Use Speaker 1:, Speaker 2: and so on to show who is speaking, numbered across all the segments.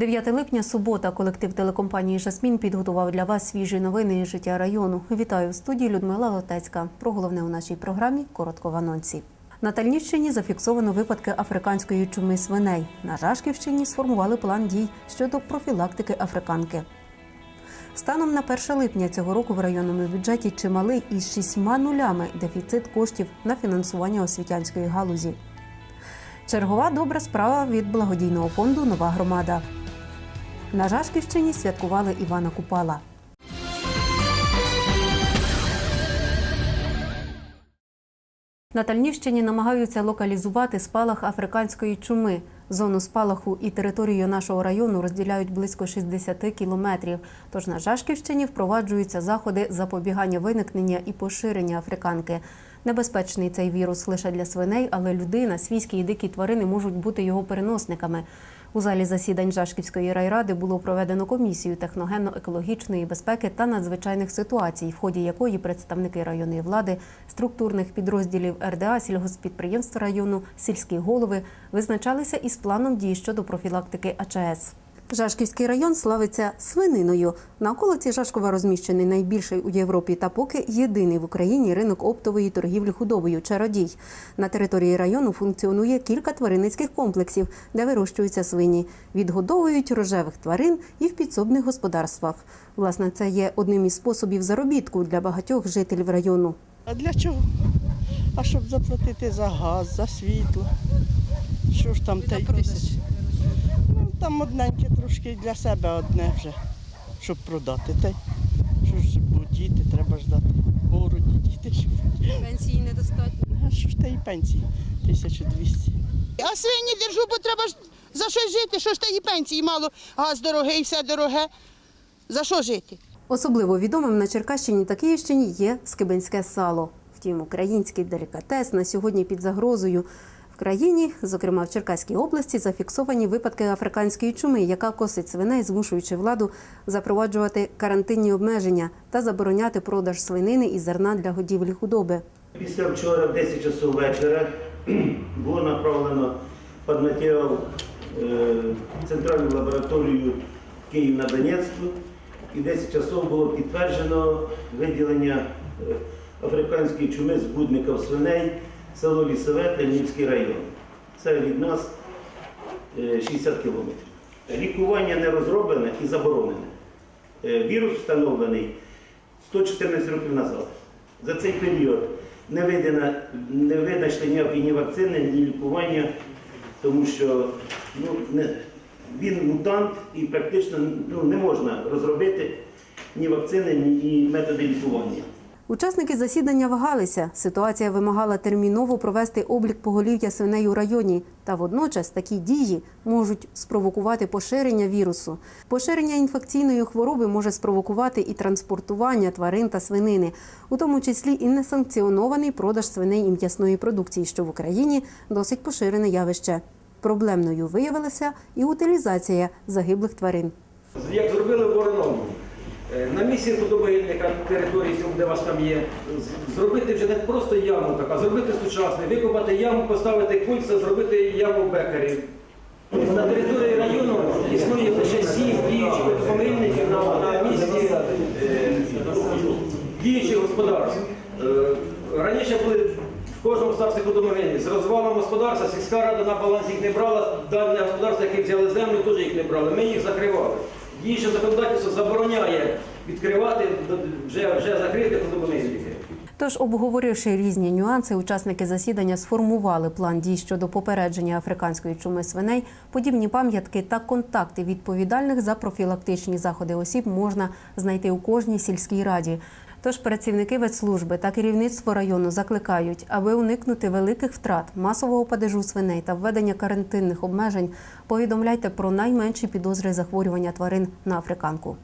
Speaker 1: 9 липня, субота. Колектив телекомпанії Жасмін підготував для вас свіжі новини із життя району. Вітаю в студії Людмила Лотецька. Про головне у нашій програмі коротко в анонсі. На Тальнівщині зафіксовано випадки африканської чуми свиней. На Жашківщині сформували план дій щодо профілактики африканки. Станом на 1 липня цього року в районному бюджеті чималий із шістьма нулями дефіцит коштів на фінансування освітянської галузі. Чергова добра справа від благодійного фонду Нова громада. На Жашківщині святкували Івана Купала. На Тальнівщині намагаються локалізувати спалах африканської чуми. Зону спалаху і територію нашого району розділяють близько 60 кілометрів. Тож на Жашківщині впроваджуються заходи запобігання виникнення і поширення африканки. Небезпечний цей вірус лише для свиней, але людина, свійські і дикі тварини можуть бути його переносниками. У залі засідань Жашківської райради було проведено комісію техногенно-екологічної безпеки та надзвичайних ситуацій, в ході якої представники районної влади, структурних підрозділів РДА, сільгоспідприємств району, сільські голови визначалися із планом дій щодо профілактики АЧС. Жашківський район славиться свининою. На околиці Жашкова розміщений найбільший у Європі та поки єдиний в Україні ринок оптової торгівлі худобою Чародій. На території району функціонує кілька тваринницьких комплексів, де вирощуються свині, відгодовують рожевих тварин і в підсобних господарствах. Власне, це є одним із способів заробітку для багатьох жителів району.
Speaker 2: А для чого? А щоб заплатити за газ, за світло. Що ж там та й тисяч? Там одненьке трошки для себе одне вже, щоб продати. Та й що ж бо діти, треба ж дати. Городі діти. Щоб...
Speaker 3: Пенсії недостатньо.
Speaker 2: А що ж та й пенсії? 1200.
Speaker 4: А свині держу, бо треба ж за що жити, що ж та і пенсії мало, газ дорогий, все дороге. За що жити?
Speaker 1: Особливо відомим на Черкащині та Київщині є скибинське сало. Втім, український делікатес на сьогодні під загрозою. Країні, зокрема в Черкаській області, зафіксовані випадки африканської чуми, яка косить свиней, змушуючи владу запроваджувати карантинні обмеження та забороняти продаж свинини і зерна для годівлі худоби.
Speaker 5: Після вчора, в 10 часов вечора, було направлено подматеріал центральну лабораторію Київ на Донецьку. І в 10 часов було підтверджено виділення е, африканської чуми з будників свиней, село Лісове, Тальнівський район. Це від нас е, 60 кілометрів. Лікування не розроблене і заборонене. Е, Вірус встановлений 114 років назад. За цей період не видано, не винайшли ніякі ні вакцини, ні лікування, тому що ну, не, він мутант і практично ну, не можна розробити ні вакцини, ні методи лікування.
Speaker 1: Учасники засідання вагалися. Ситуація вимагала терміново провести облік поголів'я свиней у районі. Та водночас такі дії можуть спровокувати поширення вірусу. Поширення інфекційної хвороби може спровокувати і транспортування тварин та свинини, у тому числі і несанкціонований продаж свиней і м'ясної продукції, що в Україні досить поширене явище. Проблемною виявилася і утилізація загиблих тварин.
Speaker 6: Як зробили в Вороному, е, на місці худобогильника території, де вас там є, зробити вже не просто яму така, зробити сучасний, викопати яму, поставити кольця, зробити яму бекарів. На території району існує лише сім діючих худобогильників на, на місці е, діючих господарств. Е, Раніше були в кожному старстві худомогильні. З розвалом господарства сільська рада на баланс їх не брала, дальне господарство, яке взяли землю, теж їх не брали. Ми їх закривали. Діюче законодавство забороняє відкривати вже, вже закриті худомогильники.
Speaker 1: Тож, обговоривши різні нюанси, учасники засідання сформували план дій щодо попередження африканської чуми свиней. Подібні пам'ятки та контакти відповідальних за профілактичні заходи осіб можна знайти у кожній сільській раді. Тож працівники ветслужби та керівництво району закликають, аби уникнути великих втрат, масового падежу свиней та введення карантинних обмежень, повідомляйте про найменші підозри захворювання тварин на африканку.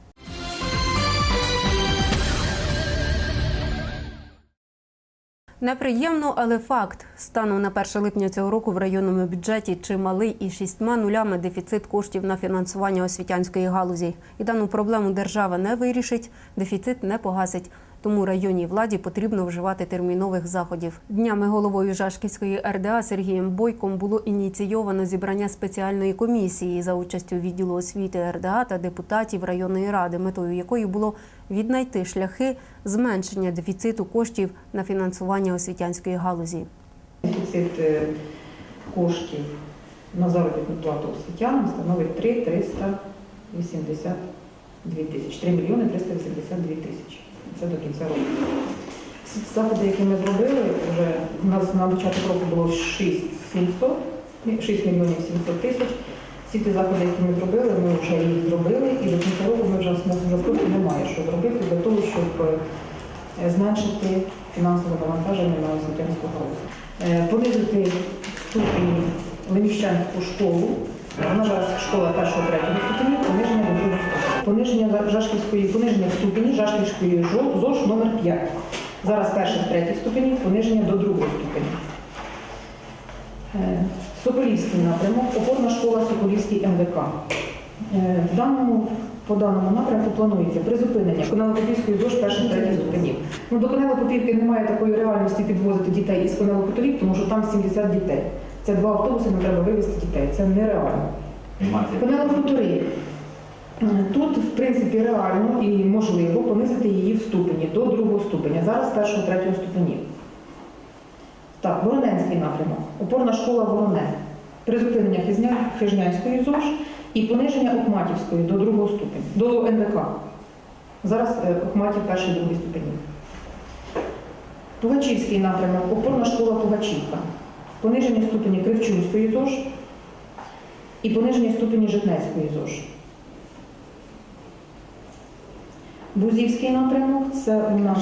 Speaker 1: Неприємно, але факт. Станом на 1 липня цього року в районному бюджеті чималий і шістьма нулями дефіцит коштів на фінансування освітянської галузі. І дану проблему держава не вирішить, дефіцит не погасить. Тому районній владі потрібно вживати термінових заходів. Днями головою Жашківської РДА Сергієм Бойком було ініційовано зібрання спеціальної комісії за участю відділу освіти РДА та депутатів районної ради, метою якої було віднайти шляхи зменшення дефіциту коштів на фінансування освітянської галузі.
Speaker 7: Дефіцит е, коштів на заробітну плату освітянам становить 3 382 тисячі, 3 мільйони 382 тисячі. Це до кінця року. Заходи, які ми зробили, вже у нас на початок року було 6 700, 6 мільйонів 700 тисяч. Всі ті заходи, які ми зробили, ми вже їх зробили, і до кінця року ми вже, вже просто немає що зробити для того, щоб е, зменшити фінансове навантаження на освітянську галузь. Е, Понизити ступінь Леміщанську школу. Вона зараз школа першого третього ступенів, пониження до другого ступеня. Пониження Жашківської, пониження в ступені Жашківської ЗОЖ номер 5. Зараз перших третіх ступенів, пониження до другого ступеня. Е, Соколівський напрямок, опорна школа Соколівський МВК. Е, В даному, по даному напрямку планується призупинення Конелопопівської ЗОЖ перших третіх ступенів. Ну, до Конелопопівки немає такої реальності підвозити дітей із Конелопотолів, тому що там 70 дітей. Це два автобуси, нам треба вивезти дітей. Це нереально. Конелопотори. Тут, в принципі, реально і можливо понизити її в ступені до другого ступеня. Зараз першого, третього ступенів. Так, Вороненський напрямок. Опорна школа Вороне. Призупинення Хижнянської ЗОЖ і пониження Охматівської до другого ступеня, до НВК. Зараз е, Охматів перший, другий ступені. Пугачівський напрямок, опорна школа Пугачівка. Пониження ступені Кривчунської ЗОЖ і пониження ступені Житнецької ЗОЖ. Бузівський напрямок це у нас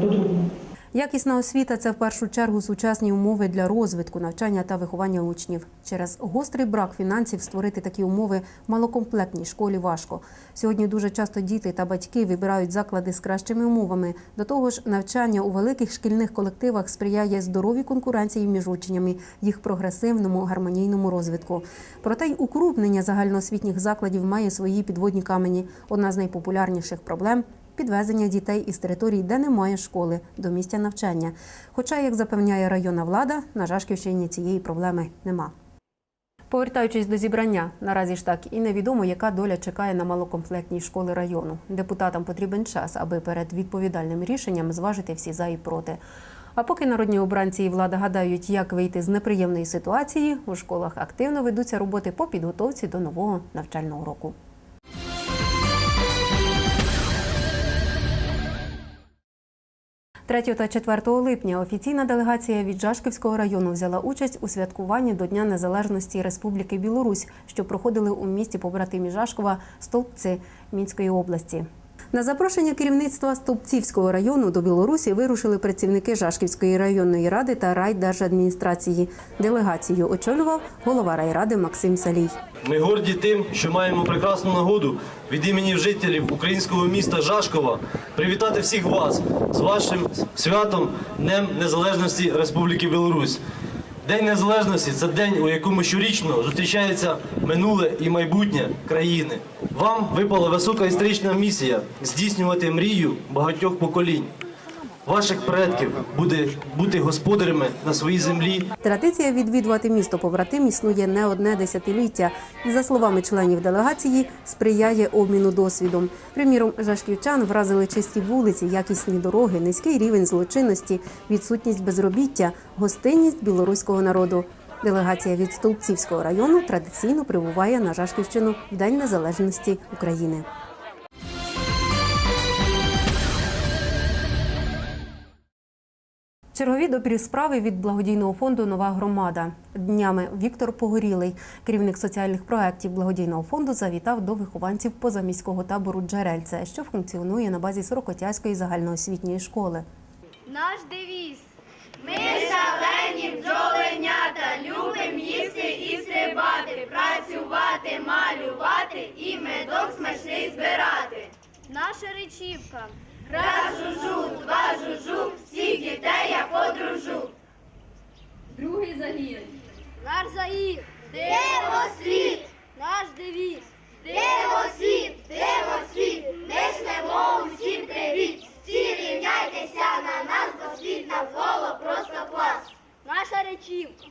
Speaker 7: до другого.
Speaker 1: Якісна освіта це в першу чергу сучасні умови для розвитку, навчання та виховання учнів. Через гострий брак фінансів створити такі умови в малокомплектній школі важко. Сьогодні дуже часто діти та батьки вибирають заклади з кращими умовами. До того ж, навчання у великих шкільних колективах сприяє здоровій конкуренції між учнями, їх прогресивному гармонійному розвитку. Проте й укрупнення загальноосвітніх закладів має свої підводні камені. Одна з найпопулярніших проблем підвезення дітей із територій, де немає школи, до місця навчання. Хоча, як запевняє районна влада, на Жашківщині цієї проблеми нема. Повертаючись до зібрання, наразі ж так і невідомо, яка доля чекає на малокомплектні школи району. Депутатам потрібен час, аби перед відповідальним рішенням зважити всі за і проти. А поки народні обранці і влада гадають, як вийти з неприємної ситуації, у школах активно ведуться роботи по підготовці до нового навчального року. 3 та 4 липня офіційна делегація від Жашківського району взяла участь у святкуванні до Дня Незалежності Республіки Білорусь, що проходили у місті побратимі Жашкова Столбці Мінської області. На запрошення керівництва Стовпцівського району до Білорусі вирушили працівники Жашківської районної ради та райдержадміністрації. Делегацію очолював голова райради Максим Салій.
Speaker 8: Ми горді тим, що маємо прекрасну нагоду від імені жителів українського міста Жашкова привітати всіх вас з вашим святом Днем Незалежності Республіки Білорусь. День Незалежності це день, у якому щорічно зустрічається минуле і майбутнє країни. Вам випала висока історична місія здійснювати мрію багатьох поколінь. Ваших предків буде бути господарями на своїй землі
Speaker 1: Традиція відвідувати місто побратим існує не одне десятиліття. І за словами членів делегації, сприяє обміну досвідом. Приміром, жашківчан вразили чисті вулиці, якісні дороги, низький рівень злочинності, відсутність безробіття, гостинність білоруського народу. Делегація від Столбцівського району традиційно прибуває на Жашківщину в День Незалежності України. Чергові добрі справи від благодійного фонду Нова громада. Днями Віктор Погорілий, керівник соціальних проєктів благодійного фонду, завітав до вихованців позаміського табору Джерельце, що функціонує на базі Сорокотязької загальноосвітньої школи.
Speaker 9: Наш девіз. Ми шалені бджоленята, любим їсти і стрибати, працювати, малювати і медок смачний збирати. Наша речівка. Раз жужу, два жужу, всіх дітей я подружу. Другий загір. Наш загір. Дивосвіт. Наш девіз. Дивосвіт, дивосвіт, ми шлемо усім привіт. Всі рівняйтеся на нас, бо світ навколо просто клас. Наша речівка.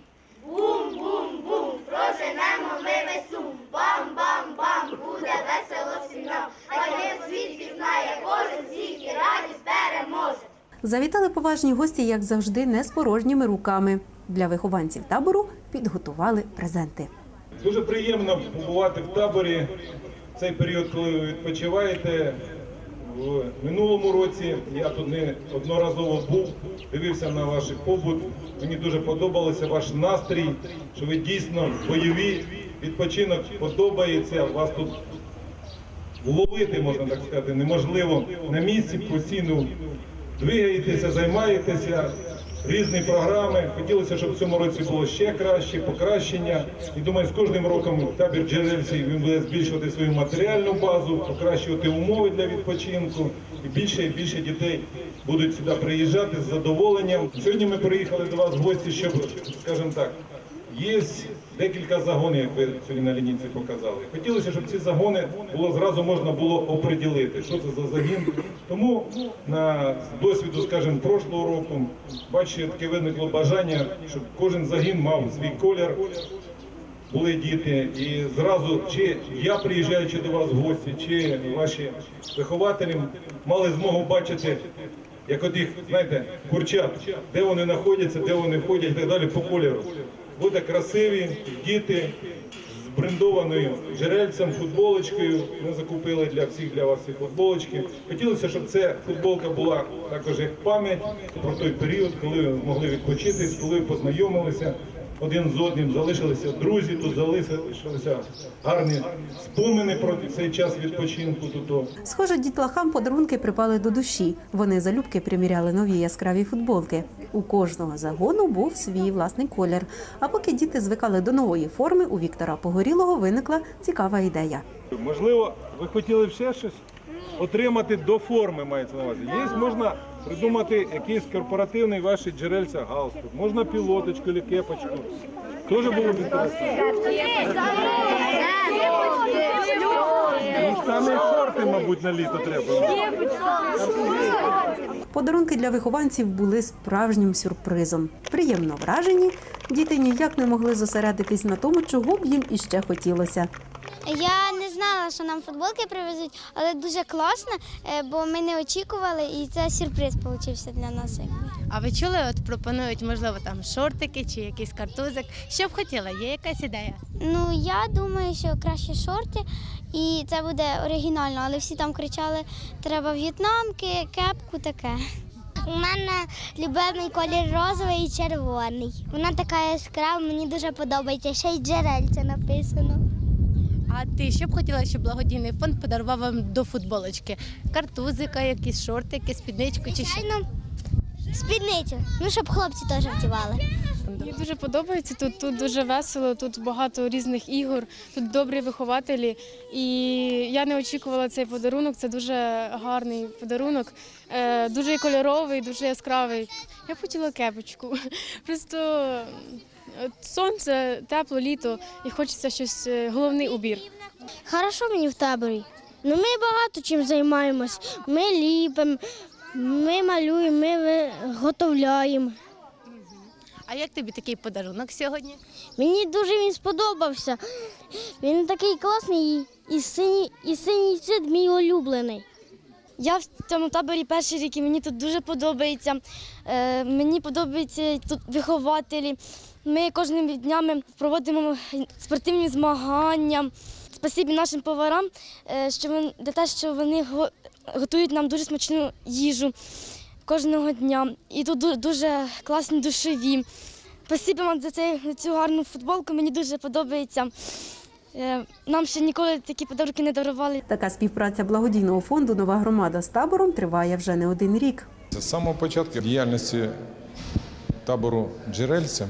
Speaker 9: Бум-бум-бум, проженемо ми весь сум. Бам-бам-бам, буде весело всім нам. Хай не світ пізнає кожен світ і радість переможе.
Speaker 1: Завітали поважні гості, як завжди, не з порожніми руками. Для вихованців табору підготували презенти.
Speaker 10: Дуже приємно побувати в таборі в цей період, коли ви відпочиваєте. В минулому році я тут не одноразово був, дивився на ваш побут. Мені дуже подобався ваш настрій, що ви дійсно бойові. Відпочинок подобається. Вас тут вловити, можна так сказати, неможливо на місці постійно двигаєтеся, займаєтеся. Різні програми. Хотілося, щоб в цьому році було ще краще, покращення. І думаю, з кожним роком табір джерельців він буде збільшувати свою матеріальну базу, покращувати умови для відпочинку. І більше і більше дітей будуть сюди приїжджати з задоволенням. Сьогодні ми приїхали до вас в гості, щоб, скажімо так, Є декілька загонів, як ви сьогодні на лінійці показали. Хотілося, щоб ці загони було зразу можна було оприділити, що це за загін. Тому на досвіду, скажімо, прошлого року, бачите, таке виникло бажання, щоб кожен загін мав свій колір. Були діти, і зразу, чи я приїжджаючи до вас в гості, чи ваші вихователі мали змогу бачити, як от їх, знаєте, курчат, де вони знаходяться, де вони ходять і так далі по кольору. Буде красиві діти з брендованою джерельцем, футболочкою. Ми закупили для всіх для вас ці футболочки. Хотілося, щоб ця футболка була також як пам'ять про той період, коли ви могли відпочити, коли познайомилися один з одним, залишилися друзі, тут залишилися гарні спомини про цей час відпочинку. Тут
Speaker 1: Схоже, дітлахам подарунки припали до душі. Вони залюбки приміряли нові яскраві футболки. У кожного загону був свій власний колір. А поки діти звикали до нової форми, у Віктора Погорілого виникла цікава ідея.
Speaker 10: Можливо, ви хотіли б ще щось отримати до форми, мається на увазі. Є, можна придумати якийсь корпоративний ваш джерельця галстук, можна пілоточку чи кепочку. Теж було б інтересно. Ну, саме шорти, мабуть, на літо треба.
Speaker 1: Подарунки для вихованців були справжнім сюрпризом. Приємно вражені, діти ніяк не могли зосередитись на тому, чого б їм іще хотілося.
Speaker 9: Я не знала, що нам футболки привезуть, але дуже класно, е, бо ми не очікували, і це сюрприз вийшов для нас.
Speaker 3: А ви чули, от пропонують, можливо, там шортики чи якийсь картузик. Що б хотіла? Є якась ідея?
Speaker 9: Ну я думаю, що краще шорти, і це буде оригінально, але всі там кричали: треба в'єтнамки, кепку таке. У мене любимий колір розовий і червоний. Вона така яскрава, мені дуже подобається. Ще й джерельце написано.
Speaker 3: А ти що б хотіла, щоб благодійний фонд подарував вам до футболочки? Картузика, якісь шортики, спідничку чи що?
Speaker 9: Звичайно, спідницю. Ну, щоб хлопці теж вдівали.
Speaker 11: Мені дуже подобається тут. Тут дуже весело, тут багато різних ігор, тут добрі вихователі. І я не очікувала цей подарунок. Це дуже гарний подарунок, е, дуже кольоровий, дуже яскравий. Я б хотіла кепочку. Просто е, сонце, тепло, літо, і хочеться щось е, головний убір.
Speaker 9: Хорошо мені в таборі. Ну, ми багато чим займаємось. Ми ліпимо, ми малюємо, ми виготовляємо.
Speaker 3: А як тобі такий подарунок сьогодні?
Speaker 9: Мені дуже він сподобався. Він такий класний і синій, і синій цвіт мій улюблений.
Speaker 11: Я в цьому таборі перший рік і мені тут дуже подобається. Е, мені подобаються тут вихователі. Ми кожними днями проводимо спортивні змагання. Спасибі нашим поварам, е, що те, що вони готують нам дуже смачну їжу кожного дня. І тут дуже класні душові. Спасибі вам за, цей, за цю гарну футболку. Мені дуже подобається. Е, Нам ще ніколи такі подарунки не дарували.
Speaker 1: Така співпраця благодійного фонду Нова громада з табором триває вже не один рік.
Speaker 12: З самого початку діяльності табору Джерельця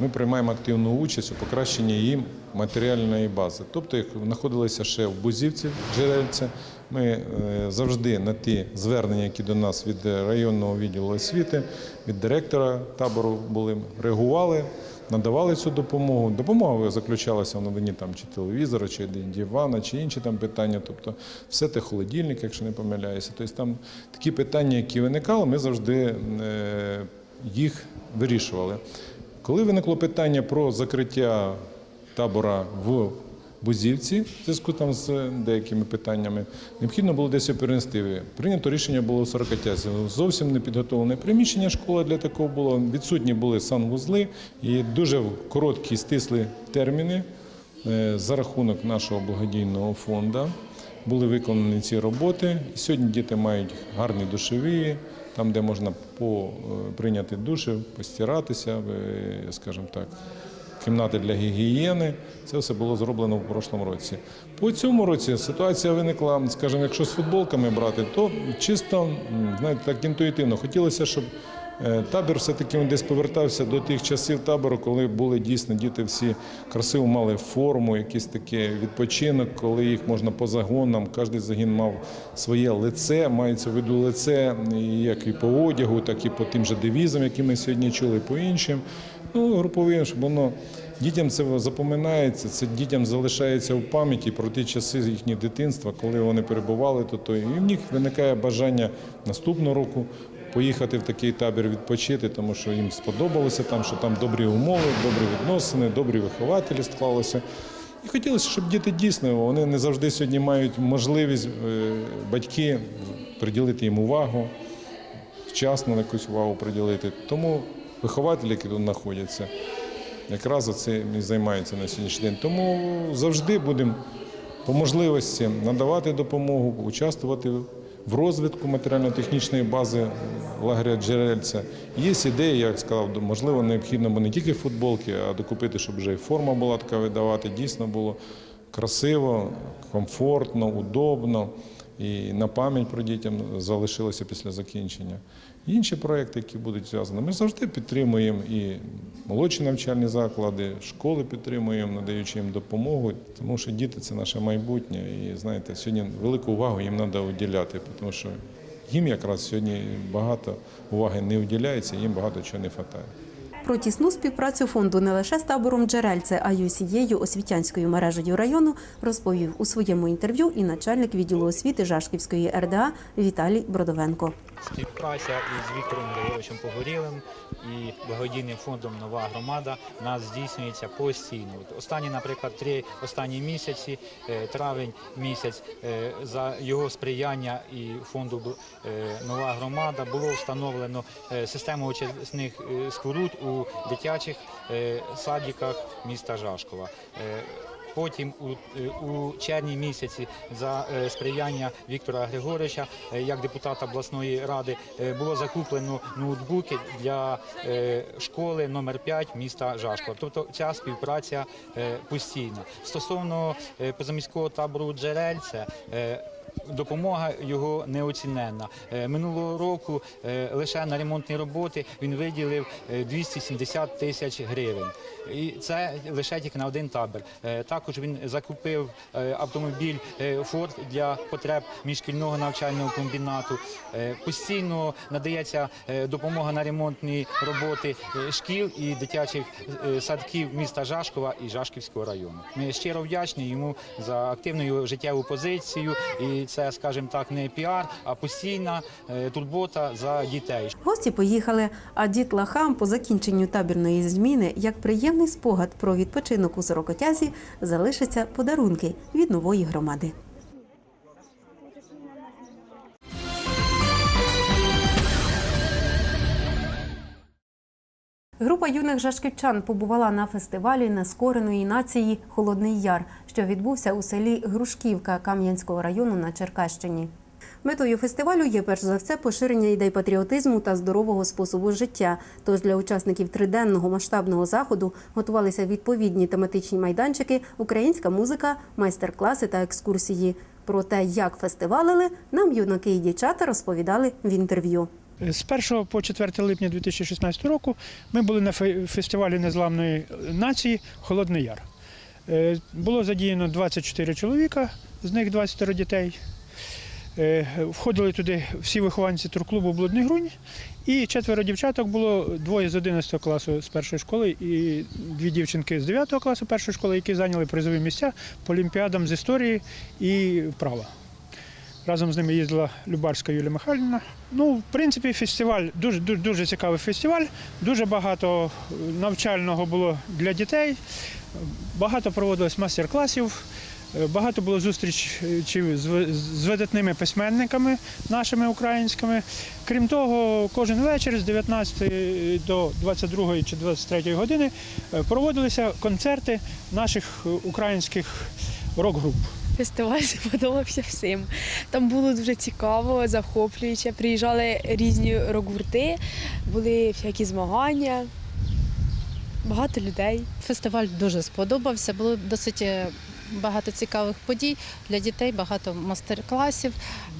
Speaker 12: ми приймаємо активну участь у покращенні їм матеріальної бази. Тобто, як знаходилися ще в Бузівці Джерельця, ми е, завжди на ті звернення, які до нас від районного відділу освіти, від директора табору були, реагували. Надавали цю допомогу. Допомога заключалася в наданні там чи телевізора, чи дивана, чи інші там питання. Тобто все те холодильник, якщо не помиляюся. Тобто там такі питання, які виникали, ми завжди е, їх вирішували. Коли виникло питання про закриття табора в Бузівці, в зв'язку там з деякими питаннями, необхідно було десь перенести. Прийнято рішення було в Сорокатязі. Зовсім не підготовлене приміщення школи для такого було. Відсутні були санвузли і дуже короткі стисли терміни е, за рахунок нашого благодійного фонду були виконані ці роботи. Сьогодні діти мають гарні душові, там, де можна е, прийняти душі, постиратися, е, скажімо так, кімнати для гігієни. Це все було зроблено в прошлому році. По цьому році ситуація виникла, скажімо, якщо з футболками брати, то чисто, знаєте, так інтуїтивно. Хотілося, щоб Е, Табір все-таки десь повертався до тих часів табору, коли були дійсно діти всі красиво мали форму, якийсь такий відпочинок, коли їх можна по загонам. Кожен загін мав своє лице, мається в виду лице, як і по одягу, так і по тим же девізам, які ми сьогодні чули, по іншим. Ну, груповим, щоб воно дітям це запоминається, це дітям залишається в пам'яті про ті часи їхнього дитинства, коли вони перебували тут. І в них виникає бажання наступного року поїхати в такий табір відпочити, тому що їм сподобалося там, що там добрі умови, добрі відносини, добрі вихователі склалися. І хотілося, щоб діти дійсно вони не завжди сьогодні мають можливість е, батьки приділити їм увагу, вчасно якусь увагу приділити. Тому вихователі, які тут знаходяться, якраз цим і займаються на сьогоднішній день. Тому завжди будемо по можливості надавати допомогу, участвувати в розвитку матеріально-технічної бази лагеря Джерельця. Є ідеї, як сказав, можливо, необхідно не тільки футболки, а докупити, щоб вже і форма була така видавати. Дійсно було красиво, комфортно, удобно. І на пам'ять про дітям залишилося після закінчення. Інші проекти, які будуть зв'язані, ми завжди підтримуємо і молодші навчальні заклади, школи підтримуємо, надаючи їм допомогу, тому що діти це наше майбутнє. І знаєте, сьогодні велику увагу їм треба уділяти, тому що їм якраз сьогодні багато уваги не уділяється, їм багато чого не вистачає.
Speaker 1: Про тісну співпрацю фонду не лише з табором Джерельце, а й усією освітянською мережею району розповів у своєму інтерв'ю і начальник відділу освіти Жашківської РДА Віталій Бродовенко.
Speaker 13: Співпраця із Віктором Григоровичем Погорілим і благодійним фондом Нова громада нас здійснюється постійно. Останні, наприклад, три останні місяці, е, травень місяць, е, за його сприяння і фонду е, Нова громада було встановлено систему очисних споруд у дитячих е, садиках міста Жашкова. Е, Потім у, е, у червні місяці за сприяння Віктора Григоровича, як депутата обласної ради, було закуплено ноутбуки для школи номер 5 міста Жашкова. Тобто ця співпраця постійна. Стосовно позаміського табору Джерельце. Е, Допомога його неоціненна. Е, Минулого року е, лише на ремонтні роботи він виділив е, 270 тисяч гривень. І це лише тільки на один табір. Е, Також він закупив е, автомобіль е, Форд для потреб міжшкільного навчального комбінату. Е, Постійно надається е, допомога на ремонтні роботи е, шкіл і дитячих е, садків міста Жашкова і Жашківського району. Ми щиро вдячні йому за активну його життєву позицію. І це, скажімо так, не піар, а постійна е, турбота за дітей.
Speaker 1: Гості поїхали, а дітлахам по закінченню табірної зміни, як приємний спогад про відпочинок у Сорокотязі, залишаться подарунки від нової громади. Група юних жашківчан побувала на фестивалі нескореної нації Холодний Яр, що відбувся у селі Грушківка Кам'янського району на Черкащині. Метою фестивалю є перш за все поширення ідей патріотизму та здорового способу життя. Тож для учасників триденного масштабного заходу готувалися відповідні тематичні майданчики, українська музика, майстер-класи та екскурсії. Про те, як фестивалили, нам юнаки і дівчата розповідали в інтерв'ю.
Speaker 14: З 1 по 4 липня 2016 року ми були на фестивалі незламної нації Холодний Яр. Е, Було задіяно 24 чоловіка, з них 20 дітей. Е, Входили туди всі вихованці турклубу Блудний грунь. І четверо дівчаток було двоє з 11 класу з першої школи і дві дівчинки з 9 класу першої школи, які зайняли призові місця по олімпіадам з історії і права. Разом з ними їздила Любарська Юлія Михайлівна. Ну, в принципі, фестиваль дуже, дуже, дуже цікавий фестиваль. Дуже багато е, навчального було для дітей. Багато проводилось майстер-класів. Е, Багато було зустрічей з видатними письменниками нашими українськими. Крім того, кожен вечір з 19 до 22 чи 23 години е, проводилися концерти наших е, українських рок-груп.
Speaker 15: Фестиваль сподобався всім. Там було дуже цікаво, захоплююче. Приїжджали різні рок-гурти, були всякі змагання, багато людей.
Speaker 16: Фестиваль дуже сподобався. Було досить е, багато цікавих подій для дітей, багато мастер-класів,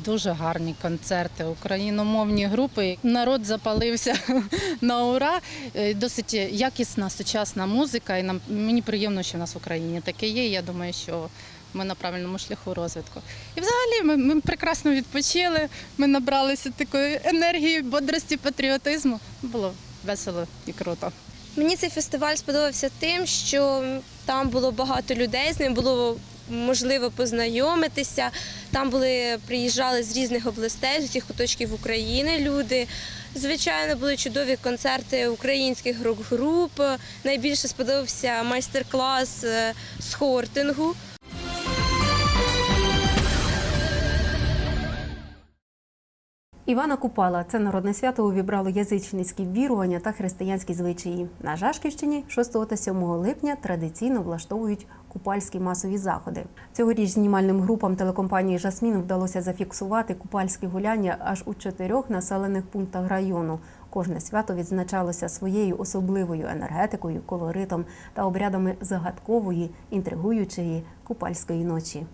Speaker 16: дуже гарні концерти, україномовні групи. Народ запалився на ура. Е, Досить якісна сучасна музика. І нам мені приємно, що в нас в Україні таке є. Я думаю, що. Ми на правильному шляху розвитку. І взагалі ми, ми прекрасно відпочили, ми набралися такої енергії, бодрості, патріотизму. Було весело і круто.
Speaker 17: Мені цей фестиваль сподобався тим, що там було багато людей, з ним було можливо познайомитися. Там були приїжджали з різних областей, з усіх куточків України люди. Звичайно, були чудові концерти українських рок-груп. Найбільше сподобався майстер-клас е, з хортингу.
Speaker 1: Івана Купала це народне свято увібрало язичницькі вірування та християнські звичаї. На Жашківщині 6 та 7 липня традиційно влаштовують купальські масові заходи. Цьогоріч знімальним групам телекомпанії Жасмін вдалося зафіксувати купальські гуляння аж у чотирьох населених пунктах району. Кожне свято відзначалося своєю особливою енергетикою, колоритом та обрядами загадкової, інтригуючої купальської ночі.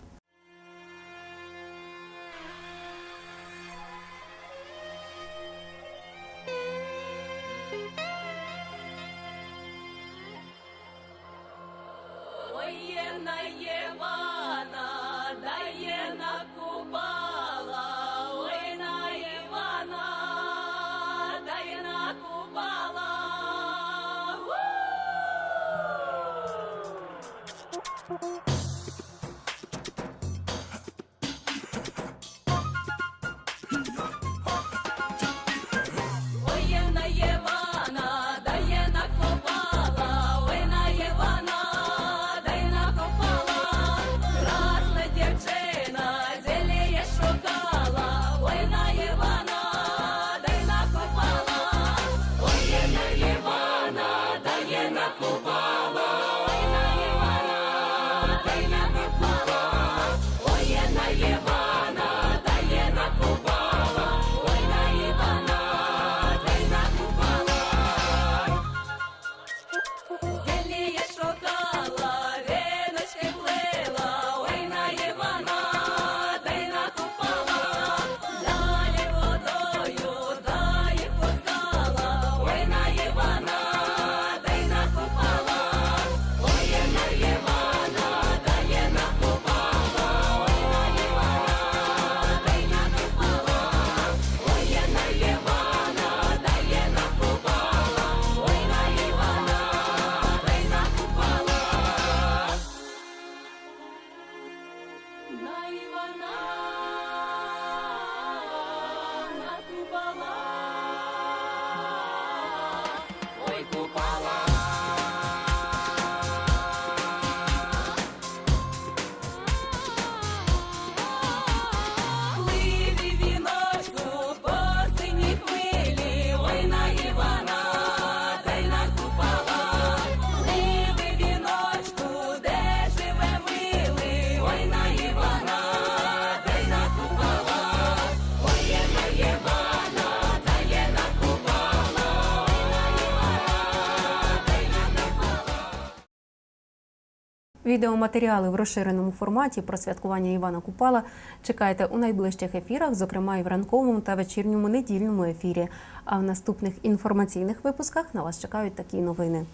Speaker 1: Відеоматеріали в розширеному форматі про святкування Івана Купала чекайте у найближчих ефірах, зокрема і в ранковому та вечірньому недільному ефірі. А в наступних інформаційних випусках на вас чекають такі новини.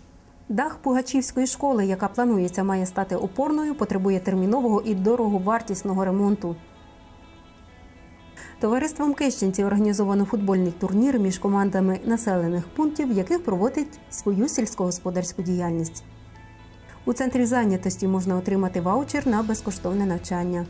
Speaker 1: Дах Пугачівської школи, яка планується, має стати опорною, потребує термінового і дороговартісного ремонту. Товариством Кищенці організовано футбольний турнір між командами населених пунктів, яких проводить свою сільськогосподарську діяльність. У центрі зайнятості можна отримати ваучер на безкоштовне навчання.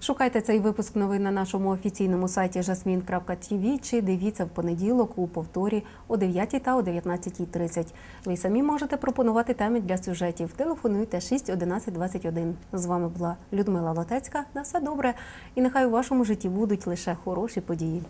Speaker 1: Шукайте цей випуск новин на нашому офіційному сайті jasmin.tv чи дивіться в понеділок у повторі о 9 та о 19.30. Ви самі можете пропонувати теми для сюжетів. Телефонуйте 6 11 21. З вами була Людмила Лотецька. На все добре. І нехай у вашому житті будуть лише хороші події.